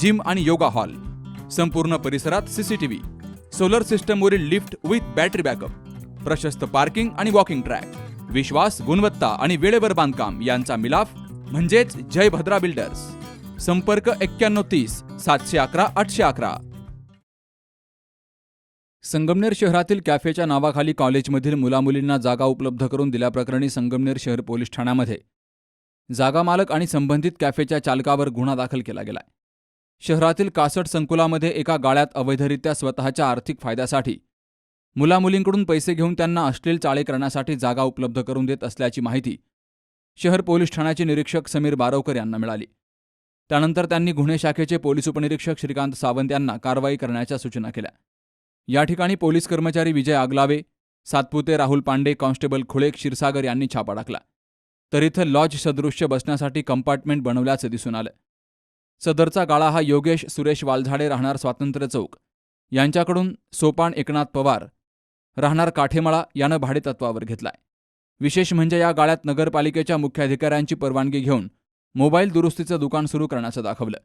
Gym आणि yoga hall. संपूर्ण परिसरात सीसीटीव्ही सोलर सिस्टमवरील लिफ्ट विथ बॅटरी बॅकअप. प्रशस्त पार्किंग आणि वॉकिंग ट्रॅक. विश्वास गुणवत्ता आणि वेळेवर बांधकाम यांचा मिलाफ म्हणजेच जय भद्रा बिल्डर्स. संपर्क एक्क्याण्णव तीस सातशे अकरा आठशे अकरा. संगमनेर शहरातील कॅफेच्या नावाखाली कॉलेजमधील मुलामुलींना जागा उपलब्ध करून दिल्याप्रकरणी संगमनेर शहर पोलीस ठाण्यामध्ये. जागा मालक आणि संबंधित कॅफेच्या चालकावर गुन्हा दाखल केला गेलाय. शहरातील कासट संकुलामध्ये एका गाळ्यात अवैधरित्या स्वतःच्या आर्थिक फायद्यासाठी मुलामुलींकडून पैसे घेऊन त्यांना अश्लील चाळे करण्यासाठी जागा उपलब्ध करून देत असल्याची माहिती शहर पोलीस ठाण्याचे निरीक्षक समीर बारवकर यांना मिळाली. त्यानंतर त्यांनी गुन्हे शाखेचे पोलीस उपनिरीक्षक श्रीकांत सावंत यांना कारवाई करण्याच्या सूचना केल्या. या ठिकाणी पोलीस कर्मचारी विजय आगलावे सातपुते राहुल पांडे कॉन्स्टेबल खुळे क्षीरसागर यांनी छापा टाकला. तर इथं लॉज सदृश्य बसण्यासाठी कंपार्टमेंट बनवल्याचं दिसून आलं. सदरचा गाळा हा योगेश सुरेश वालझाडे राहणार स्वातंत्र्य चौक. यांच्याकडून सोपान एकनाथ पवार राहणार काठेमाळा यानं भाडेतत्वावर घेतलाय. विशेष म्हणजे या गाळ्यात नगरपालिकेच्या मुख्याधिकाऱ्यांची परवानगी घेऊन मोबाईल दुरुस्तीचं दुकान सुरू करण्याचं दाखवलं.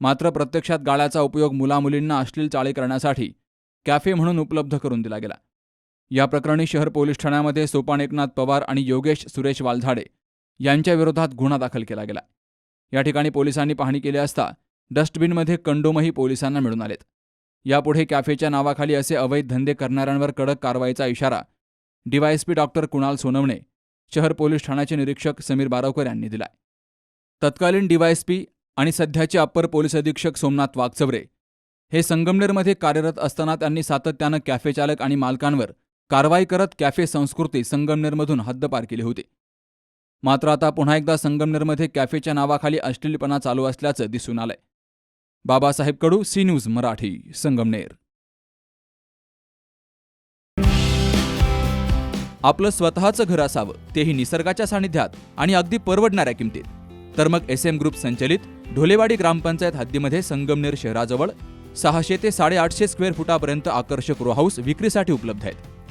मात्र प्रत्यक्षात गाळ्याचा उपयोग मुलामुलींना अश्लील चाळी करण्यासाठी कॅफे म्हणून उपलब्ध करून दिला गेला. या प्रकरणी शहर पोलीस ठाण्यामध्ये सोपान एकनाथ पवार आणि योगेश सुरेश वालझाडे यांच्याविरोधात गुन्हा दाखल केला गेला. या ठिकाणी पोलिसांनी पाहणी केली असता डस्टबिनमध्ये कंडोमही पोलिसांना मिळून आलेत. यापुढे कॅफेच्या नावाखाली असे अवैध धंदे करणाऱ्यांवर कडक कारवाईचा इशारा डीवायएसपी डॉक्टर कुणाल सोनवणे शहर पोलीस ठाण्याचे निरीक्षक समीर बारावकर यांनी दिलाय. तत्कालीन डीवायएसपी आणि सध्याचे अप्पर पोलीस अधीक्षक सोमनाथ वागचवरे हे संगमनेरमध्ये कार्यरत असताना त्यांनी सातत्यानं कॅफे चालक आणि मालकांवर कारवाई करत कॅफे संस्कृती संगमनेरमधून हद्दपार केली होती. मात्र आता पुन्हा एकदा संगमनेरमध्ये कॅफेच्या नावाखाली अश्लीलपणा चालू असल्याचं दिसून आलंय. Babasaheb Kadu C news Marathi Sangamner. आपलं स्वतःचं घर असावं तेही निसर्गाच्या सानिध्यात आणि अगदी परवडणाऱ्या किमतीत. तर मग एस एम ग्रुप संचलित ढोलेवाडी ग्रामपंचायत हद्दीमध्ये संगमनेर शहराजवळ सहाशे ते साडेआठशे स्क्वेअर फुटापर्यंत आकर्षक रो हाऊस विक्रीसाठी उपलब्ध आहेत.